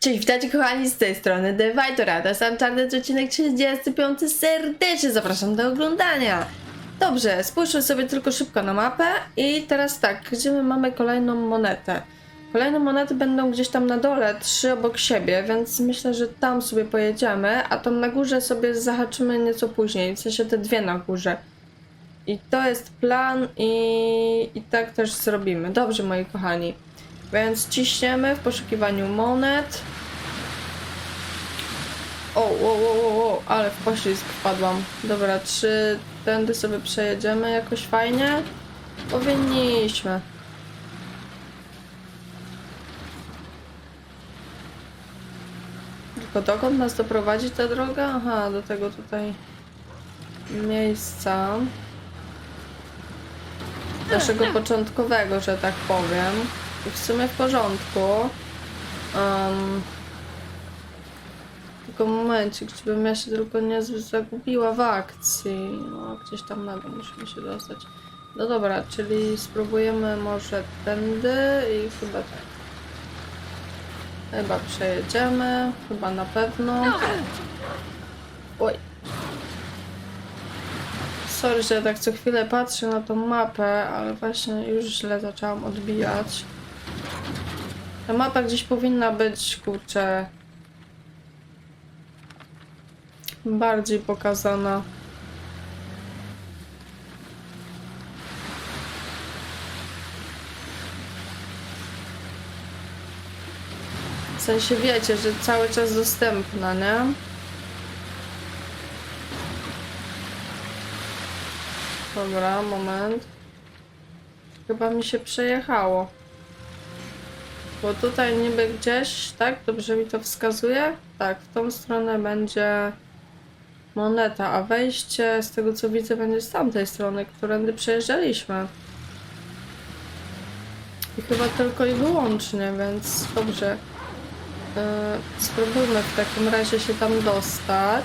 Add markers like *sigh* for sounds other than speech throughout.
Cześć, witajcie kochani z tej strony Devitora, to sam czarny odcinek 35, serdecznie zapraszam do oglądania. Dobrze, spójrzmy sobie tylko szybko na mapę i teraz tak, gdzie my mamy kolejną monetę? Kolejne monety będą gdzieś tam na dole, trzy obok siebie, więc myślę, że tam sobie pojedziemy, a tam na górze sobie zahaczymy nieco później, w sensie te dwie na górze. I to jest plan i, i tak też zrobimy. Dobrze, moi kochani. Więc ciśniemy w poszukiwaniu monet. O, o, o, o, ale w poślizg wpadłam. Dobra, czy tędy sobie przejedziemy jakoś fajnie? Powinniśmy. Tylko dokąd nas doprowadzi ta droga? Aha, do tego tutaj miejsca naszego początkowego, że tak powiem. W sumie w porządku. Um, tylko momencik, żebym ja się tylko nie zagubiła w akcji. No, gdzieś tam na dół musimy się dostać. No dobra, czyli spróbujemy może tędy i chyba tak. Chyba przejedziemy, chyba na pewno. Oj. Sorry, że tak co chwilę patrzę na tą mapę, ale właśnie już źle zaczęłam odbijać. Ta mapa gdzieś powinna być, kurczę, bardziej pokazana. W sensie wiecie, że cały czas dostępna, nie? Dobra, moment. Chyba mi się przejechało. Bo tutaj niby gdzieś, tak? Dobrze mi to wskazuje? Tak, w tą stronę będzie moneta, a wejście z tego co widzę będzie z tamtej strony, którędy przejeżdżaliśmy. I chyba tylko i wyłącznie, więc dobrze. Yy, spróbujmy w takim razie się tam dostać.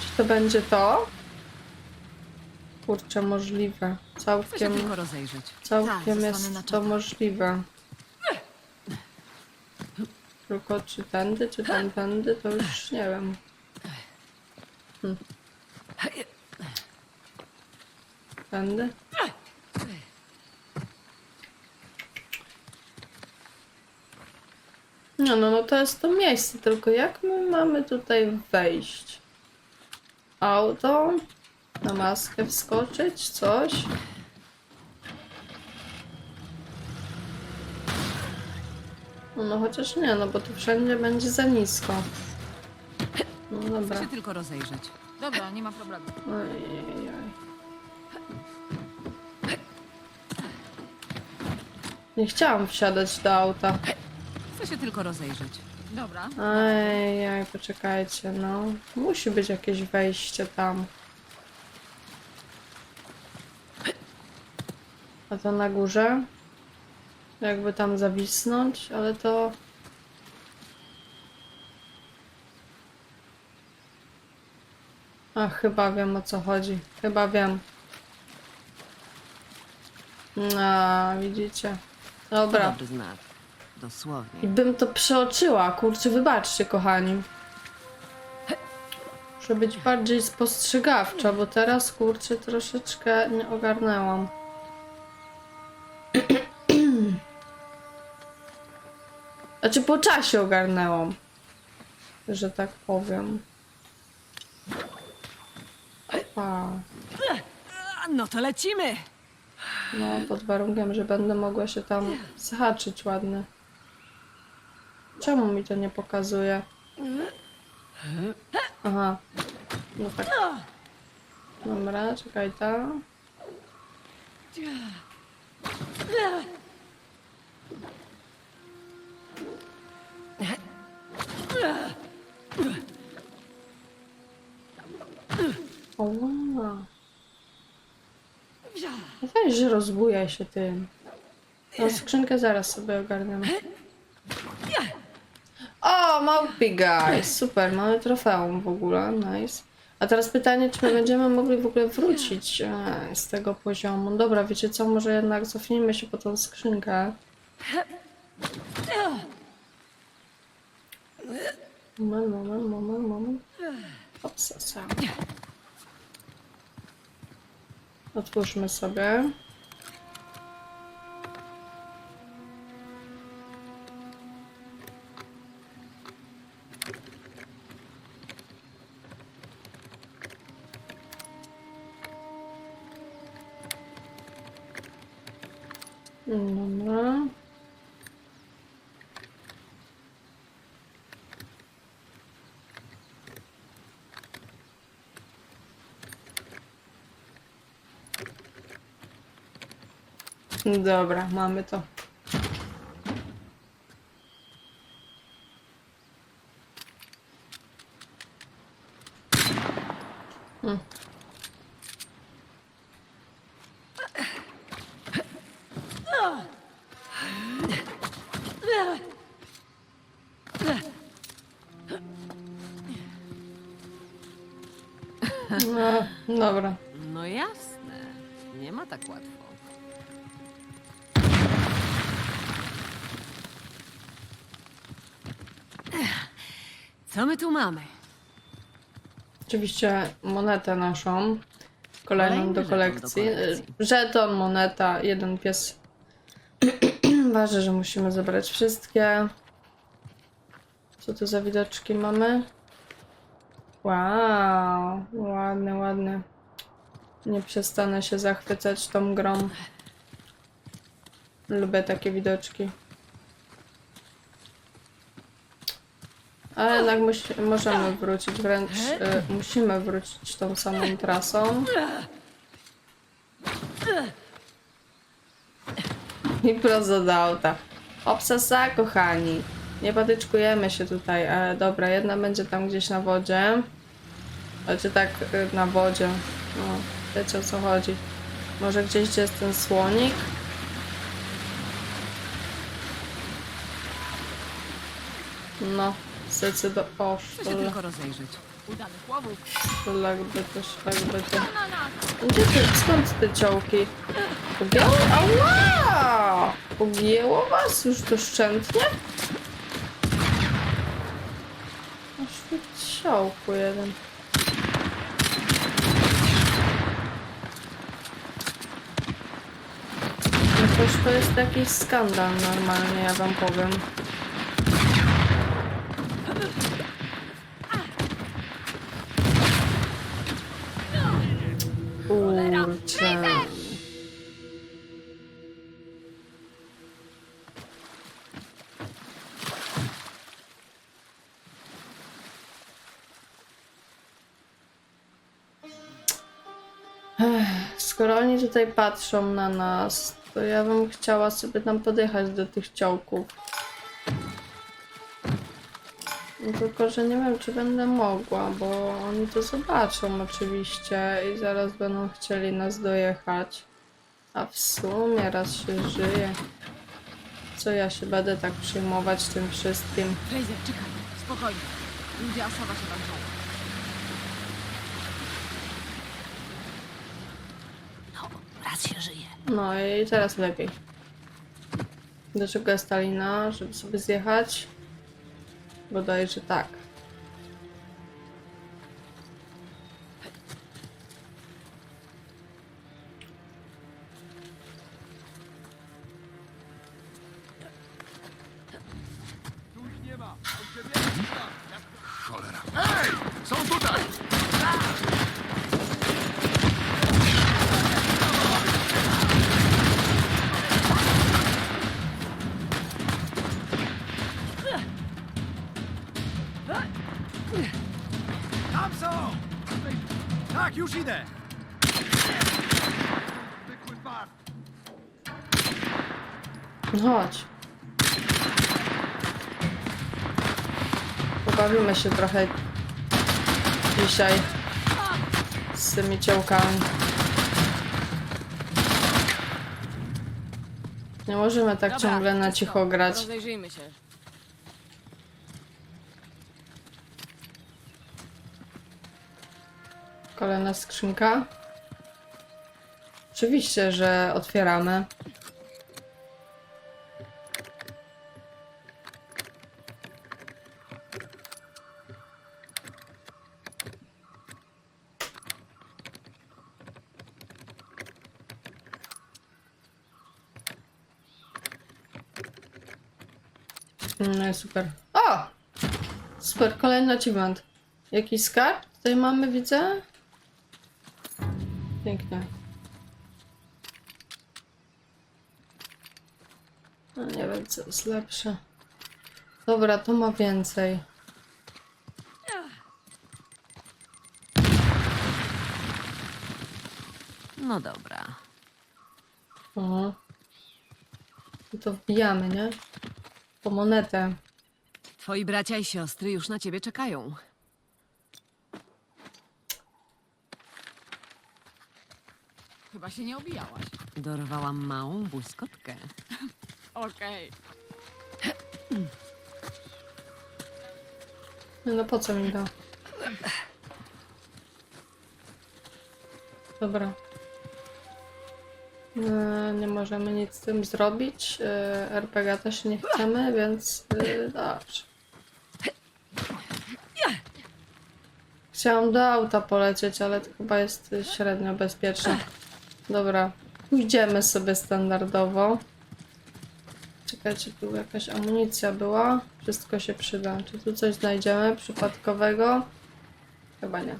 Czy to będzie to? Kurczę, możliwe. Chcę Całkiem, tylko rozejrzeć. całkiem Tak, zostanę jest to możliwe. Tylko czy tędy, czy tamtędy, to już nie wiem. Hm. Tędy? No, no, no to jest to miejsce, tylko jak my mamy tutaj wejść? Auto? Na maskę wskoczyć? Coś? No, no chociaż nie, no bo tu wszędzie będzie za nisko. No Chcę dobra. się tylko rozejrzeć. Dobra, nie ma problemu. Ojej. Nie chciałam wsiadać do auta. Chcę się tylko rozejrzeć. Dobra. Ej, poczekajcie, no. Musi być jakieś wejście tam. A to na górze? Jakby tam zawisnąć, ale to... A, chyba wiem o co chodzi. Chyba wiem. A, widzicie. Dobra. Dobry znak. I Dosłownie. bym to przeoczyła, kurczę, wybaczcie, kochani. Muszę być bardziej spostrzegawcza, bo teraz, kurczę, troszeczkę nie ogarnęłam. Znaczy, po czasie ogarnęłam. Że tak powiem. A, A, no to lecimy! no, pod warunkiem, że będę mogła się tam zahaczyć ładnie. Czemu mi to nie pokazuje? Aha. No tak. Dobra, czekaj tam. O, wow. No Weź, że rozbujaj się tym. No, skrzynkę zaraz sobie ogarniemy. O, małpi guy! Super, mamy trofeum w ogóle, nice. A teraz pytanie, czy my będziemy mogli w ogóle wrócić e, z tego poziomu. Dobra, wiecie co, może jednak cofnijmy się po tą skrzynkę. Moment, moment, moment, moment. Obsesa. Otwórzmy sobie. Dobra. Dobra, mamy to. Mamy? Oczywiście monetę naszą. Kolejną Kolejny do żeton do kolekcji. kolekcji. Żeton, moneta, jeden pies. *clears throat* Ważne, że musimy zebrać wszystkie. Co tu za widoczki mamy? Wow, ładne, ładne. Nie przestanę się zachwycać tą grą. Lubię takie widoczki. Ale jednak możemy wrócić, wręcz e, musimy wrócić tą samą trasą. I prosto do. Obsesa, kochani. Nie patyczkujemy się tutaj. E, dobra, jedna będzie tam gdzieś na wodzie. Znaczy tak e, na wodzie. No, wiecie o co chodzi. Może gdzieś, gdzie jest ten słonik? No, zdecydowanie. O, Chcę się sztole. tylko rozejrzeć. Udanych łowów. Szlakby to, szlakby to. Gdzie ty, skąd te ciołki? Pogięło? Ała! Pogięło was już doszczętnie? Aż tu ciołku jeden. No to już to jest jakiś skandal normalnie, ja wam powiem. Skoro oni tutaj patrzą na nas, to ja bym chciała sobie tam podjechać do tych ciołków. No tylko, że nie wiem, czy będę mogła, bo oni to zobaczą oczywiście i zaraz będą chcieli nas dojechać. A w sumie raz się żyje. Co ja się będę tak przejmować tym wszystkim? Fraser, czekaj. Spokojnie. Ludzie Asawa się tam czoło. No, się żyje. No i teraz lepiej. Dlaczego jest Stalina? Żeby sobie zjechać? Bodajże tak. Się trochę dzisiaj z tymi ciołkami. Nie możemy tak ciągle na cicho grać. Rozejrzyjmy się. Kolejna skrzynka. Oczywiście, że otwieramy. No super. O! Super, kolejny achievement. Jakiś skarb? Tutaj mamy, widzę. Pięknie. No nie wiem, co jest lepsze. Dobra, to ma więcej. No dobra. O. I to wbijamy, nie? Po monetę. Twoi bracia i siostry już na ciebie czekają. Chyba się nie obijałaś. Dorwałam małą błyskotkę. *laughs* Okej. No, no po co mi to? Dobra. E, Nie możemy nic z tym zrobić. E, RPG też nie chcemy, więc e, dobrze. Chciałam do auta polecieć, ale to chyba jest średnio bezpieczne. Dobra, pójdziemy sobie standardowo. Czekajcie, tu jakaś amunicja była. Wszystko się przyda. Czy tu coś znajdziemy przypadkowego? Chyba nie.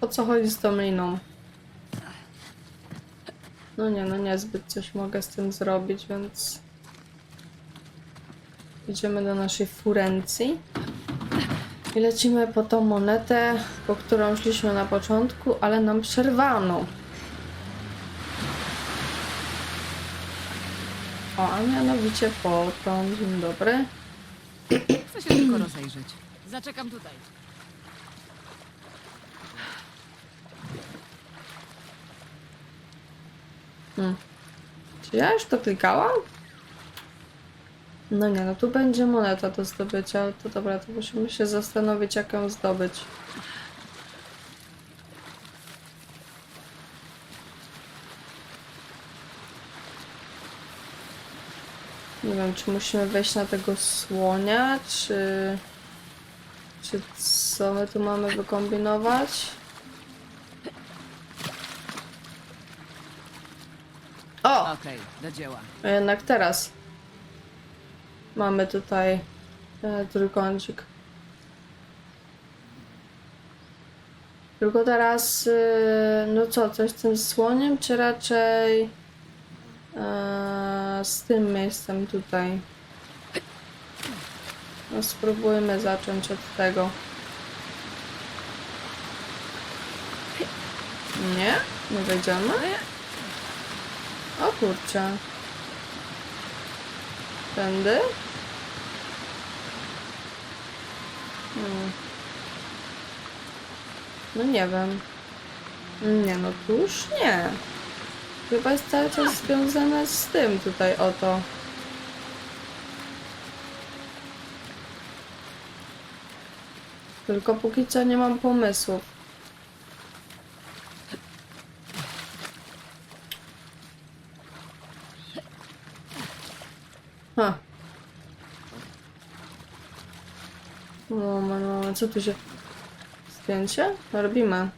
O co chodzi z tą liną? No nie, no niezbyt coś mogę z tym zrobić, więc... Idziemy do naszej furencji. I lecimy po tą monetę, po którą szliśmy na początku, ale nam przerwano. O, a mianowicie po tą. Dzień dobry. Chcę się tylko rozejrzeć. Zaczekam tutaj. Czy ja już to klikałam? No nie, no tu będzie moneta do zdobycia, ale to dobra, to musimy się zastanowić, jak ją zdobyć. Nie wiem, czy musimy wejść na tego słonia, czy... Czy co my tu mamy wykombinować? O! Okej, do dzieła. A jednak teraz mamy tutaj e, trójkącik. Tylko teraz, e, no co, coś z tym słoniem, czy raczej e, z tym miejscem tutaj? No spróbujmy zacząć od tego. Nie? Nie wejdziemy? O kurczę. Tędy? Hmm. No nie wiem. Nie no, tu już nie. Chyba jest cały czas związane z tym tutaj oto. Tylko póki co nie mam pomysłów. Ha. No, no, no, co tu się... Zdjęcie? No, robimy.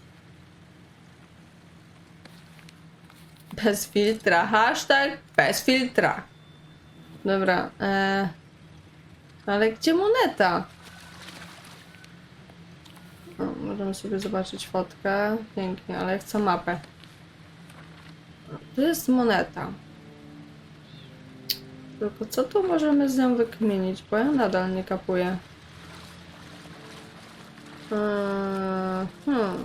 Bez filtra. Hashtag bez filtra. Dobra. E... Ale gdzie moneta? Możemy sobie zobaczyć fotkę. Pięknie, ale chcę mapę. To jest moneta. Tylko co tu możemy z nią wykminić, bo ja nadal nie kapuję. Eee, Hmm.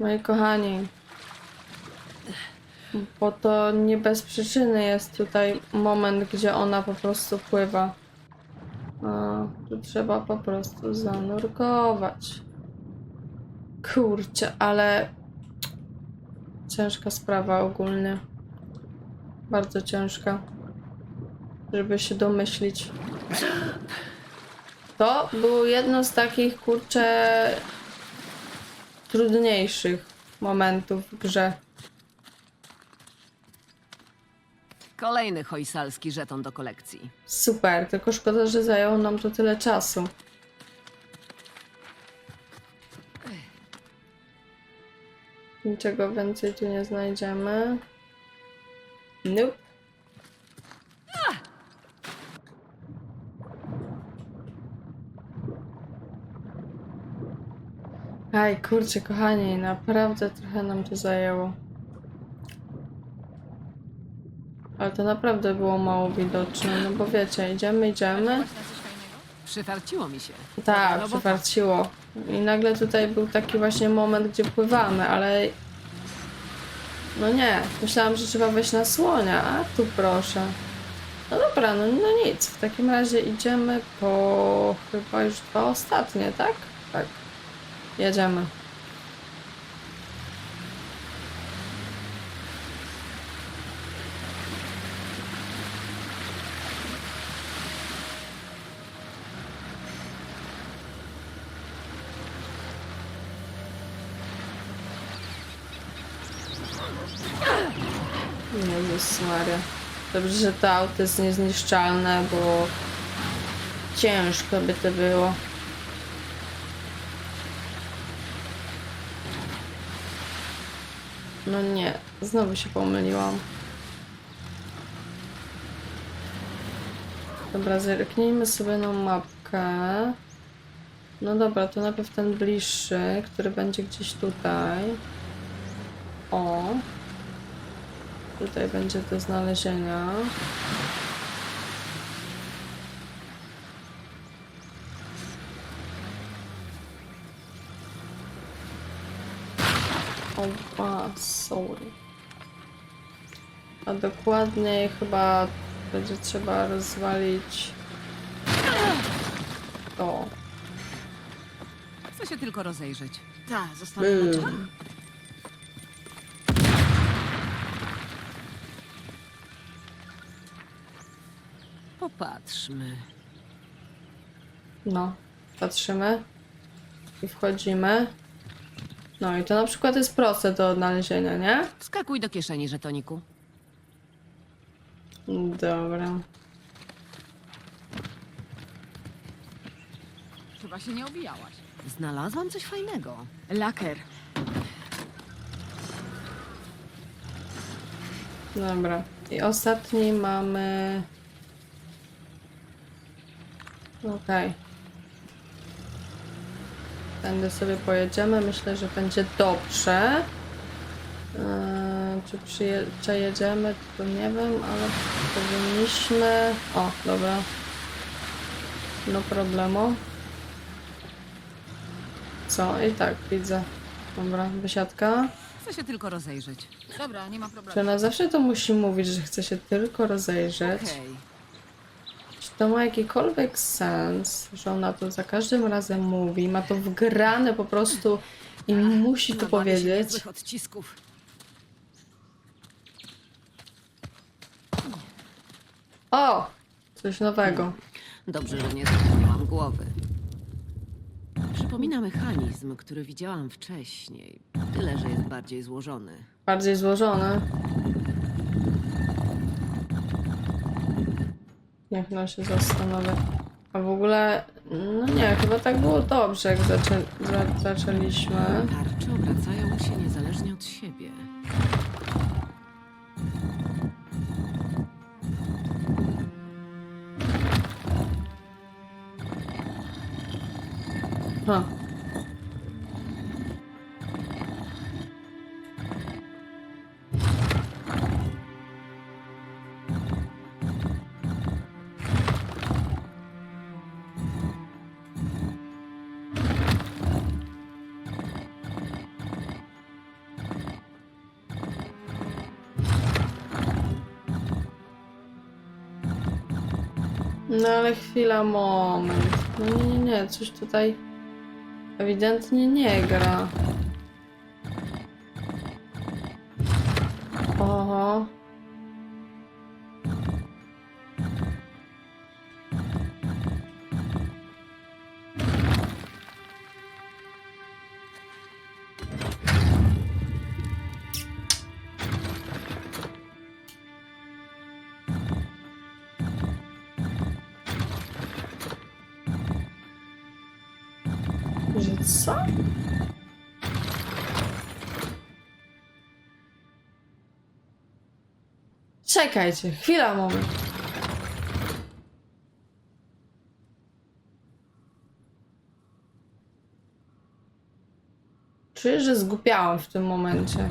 Moi kochani, bo to nie bez przyczyny jest tutaj moment, gdzie ona po prostu pływa. Tu trzeba po prostu zanurkować. Kurczę, ale ciężka sprawa ogólnie. Bardzo ciężka. Żeby się domyślić. To było jedno z takich, kurczę, trudniejszych momentów w grze. Kolejny hojsalski żeton do kolekcji. Super, tylko szkoda, że zajęło nam to tyle czasu. Niczego więcej tu nie znajdziemy. Nope. Aj, kurczę, kochani, naprawdę trochę nam to zajęło. Ale to naprawdę było mało widoczne, no bo wiecie, idziemy, idziemy. Przyfarciło mi się. Tak, Dobra robota. przywarciło. I nagle tutaj był taki właśnie moment, gdzie pływamy, ale... No nie, myślałam, że trzeba wejść na słonia, a tu proszę. No dobra, no, no nic, w takim razie idziemy po chyba już dwa ostatnie, tak? Tak. Jedziemy. Jezus Maria. Dobrze, że to auto jest niezniszczalne, bo ciężko by to było. No nie, znowu się pomyliłam. Dobra, zerknijmy sobie na mapkę. No dobra, to najpierw ten bliższy, który będzie gdzieś tutaj. O. Tutaj będzie do znalezienia. Oba, sorry. A dokładniej chyba będzie trzeba rozwalić to. Chcę się tylko rozejrzeć. Tak, zostanę na. Popatrzmy. No, patrzymy i wchodzimy. No i to na przykład jest proste do odnalezienia, nie? Wskakuj do kieszeni żetoniku. Dobra. Chyba się nie obijałaś. Znalazłam coś fajnego. Laker. Dobra. I ostatni mamy. Okej. Tędy sobie pojedziemy. Myślę, że będzie dobrze. Eee, czy przejedziemy, to nie wiem, ale powinniśmy. O, dobra. No problemu. Co? I tak, widzę. Dobra, wysiadka. Chcę się tylko rozejrzeć. Dobra, nie ma Czy problemu. ona zawsze to musi mówić, że chce się tylko rozejrzeć? Okej. Czy to ma jakikolwiek sens, że ona to za każdym razem mówi? Ma to wgrane po prostu i musi to się powiedzieć. niezłych odcisków. O! Coś nowego. Dobrze, że nie zapomniałam głowy. Przypomina mechanizm, który widziałam wcześniej. Tyle, że jest bardziej złożony. Bardziej złożone. Niech no się zastanowię. A w ogóle, no nie, chyba tak było dobrze, jak zaczę za zaczęliśmy. Tarcze obracają się niezależnie od siebie. Ha. No ale chwila, moment. No nie, nie, nie, coś tutaj ewidentnie nie gra. Co? Czekajcie, chwila, moment. Czuję, że zgubiałam w tym momencie.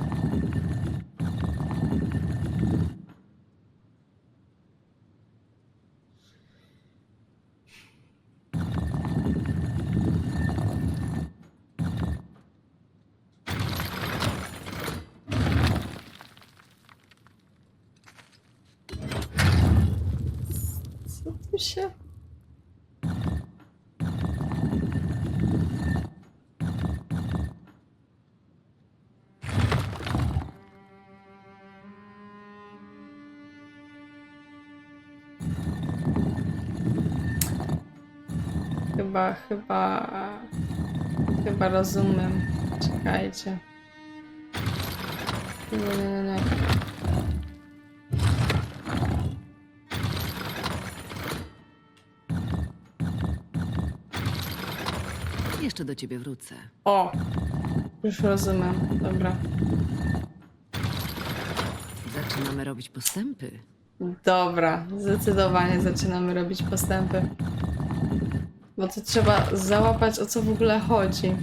Chyba, chyba... Chyba rozumiem. Czekajcie. Nie, nie, nie, nie. Jeszcze do ciebie wrócę. O! Już rozumiem. Dobra. Zaczynamy robić postępy. Dobra, zdecydowanie zaczynamy robić postępy. Bo to trzeba załapać o co w ogóle chodzi.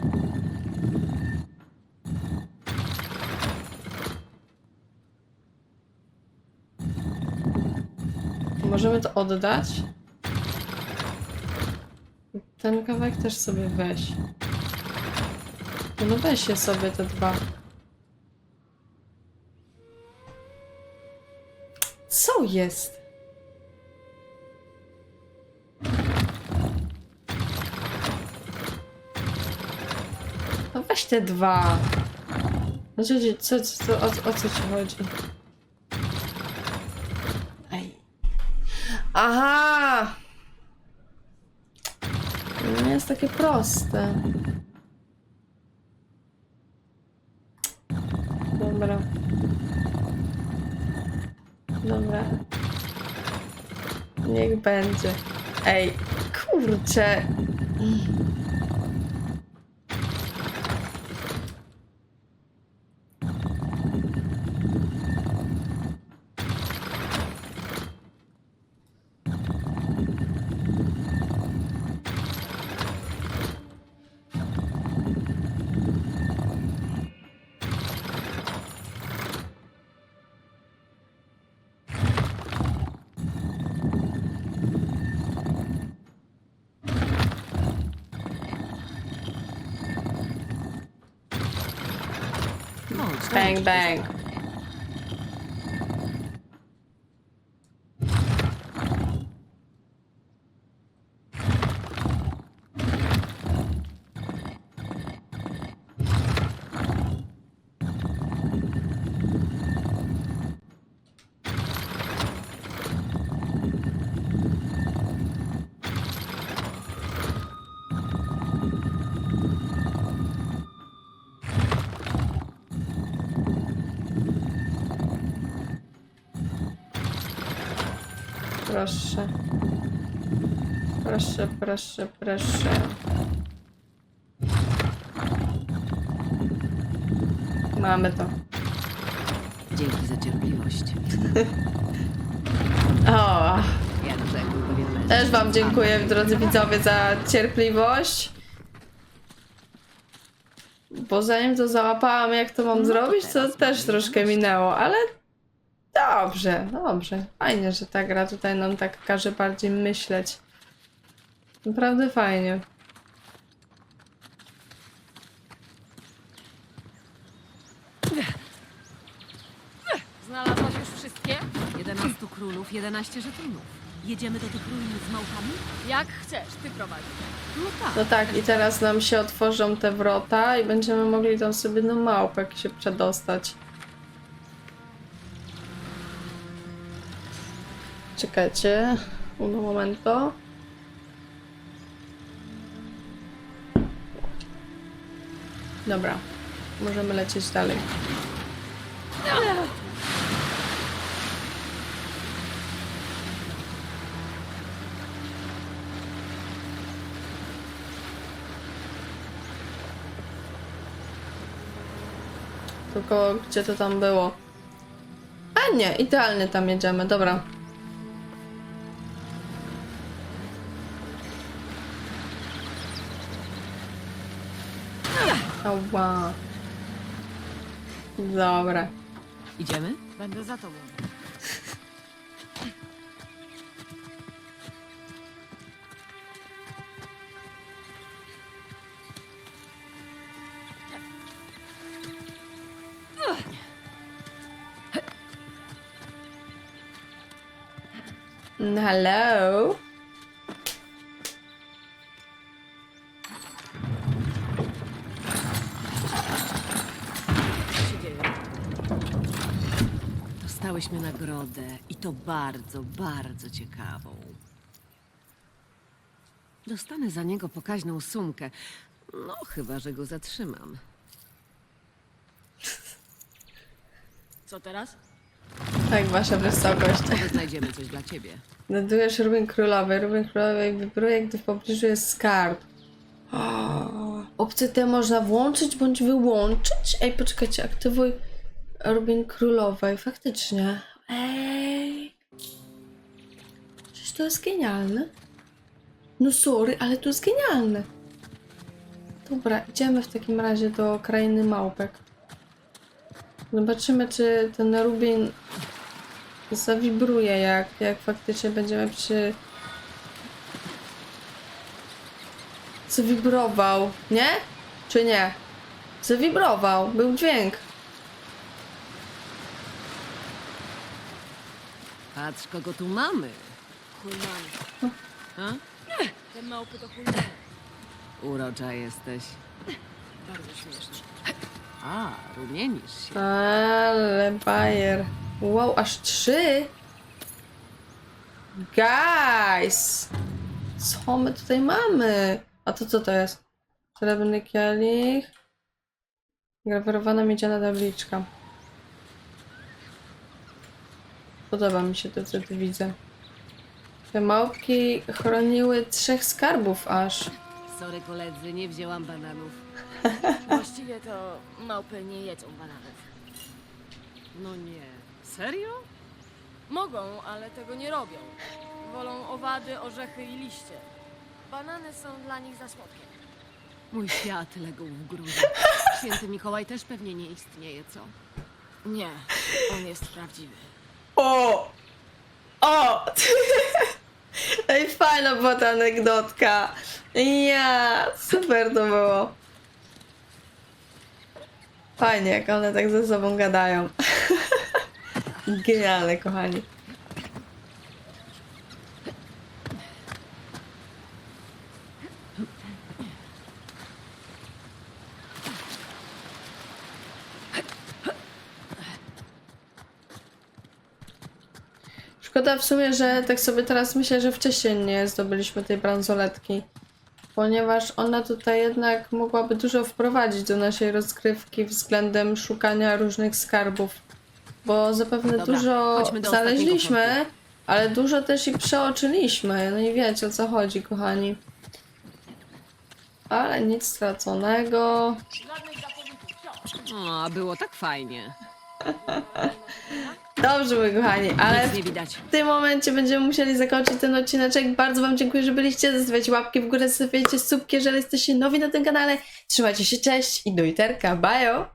Możemy to oddać? Ten kawałek też sobie weź. No weź je sobie te dwa. Co jest? Weź te dwa. Ci- co, co, co, o, o co ci chodzi? Ej. Aha! To nie jest takie proste. Dobra. Dobra. Niech będzie. Ej, kurczę. Bang, bang. Proszę. Proszę, proszę, proszę. Mamy to. Dzięki za cierpliwość. *laughs* O, też Wam dziękuję, drodzy widzowie, za cierpliwość. Bo zanim to załapałam, jak to mam No zrobić, to też troszkę minęło, ale dobrze, dobrze. Fajnie, że ta gra tutaj nam tak każe bardziej myśleć. Naprawdę fajnie. Znalazłaś już wszystkie? 11 królów, 11 żetonów. Jedziemy do tych ruin z małpami? Jak chcesz, ty prowadzisz. No tak. No tak, i teraz nam się otworzą te wrota i będziemy mogli tam sobie do małpek się przedostać. Czekajcie. Un momento. Dobra. Możemy lecieć dalej. Tylko gdzie to tam było? A! Nie, idealnie tam jedziemy, dobra. Ała. Dobra. Idziemy? Będę za tobą. Hello? Dostałyśmy nagrodę i to bardzo, bardzo ciekawą. Dostanę za niego pokaźną sumkę. No, chyba, że go zatrzymam. Co teraz? Tak, wasza wysokość. Może znajdziemy coś dla ciebie. Znajdujesz Rubin Królowej. Rubin Królowej wibruje, gdy w pobliżu jest skarb. O, opcję tę można włączyć bądź wyłączyć. Ej, poczekajcie, aktywuj Rubin Królowej. Faktycznie. Ej. Przecież to jest genialne. No sorry, ale to jest genialne. Dobra, idziemy w takim razie do krainy małpek. Zobaczymy, czy ten Rubin zawibruje, jak, jak faktycznie będziemy przy... Zawibrował, nie? Czy nie? Zawibrował, był dźwięk. Patrz, kogo tu mamy. Hulmany. A? Te małpy to hulmany. Urocza jesteś. Bardzo śmieszne. A, rumienisz się. Ale bajer. Wow, aż trzy? Guys! Co my tutaj mamy? A to co to jest? Srebrny kielich. Grawerowana miedziana tabliczka. Podoba mi się to, co tu widzę. Te małpki chroniły trzech skarbów aż. Sorry koledzy, nie wzięłam bananów. *laughs* Właściwie to małpy nie jedzą bananów. No nie. Serio? Mogą, ale tego nie robią. Wolą owady, orzechy i liście. Banany są dla nich za słodkie. Mój świat legł w gruzach. *laughs* Święty Mikołaj też pewnie nie istnieje, co? Nie, on jest prawdziwy. O! O! *laughs* Ej, fajna była ta anegdotka. Ja, super to było. Fajnie, jak one tak ze sobą gadają. *laughs* Genialne, kochani. Szkoda w sumie, że tak sobie teraz myślę, że wcześniej nie zdobyliśmy tej bransoletki. Ponieważ ona tutaj jednak mogłaby dużo wprowadzić do naszej rozgrywki względem szukania różnych skarbów. Bo zapewne Dobra, dużo chodźmy do ostatniego znaleźliśmy, punktu. ale dużo też i przeoczyliśmy. No i wiecie o co chodzi, kochani. Ale nic straconego. O, a było tak fajnie. *laughs* Dobrze, moi kochani, ale Nic nie widać. W tym momencie będziemy musieli zakończyć ten odcineczek. Bardzo Wam dziękuję, że byliście. Zostawiajcie łapki w górę, zostawiajcie subki, jeżeli jesteście nowi na tym kanale. Trzymajcie się, cześć i do literka. Bye!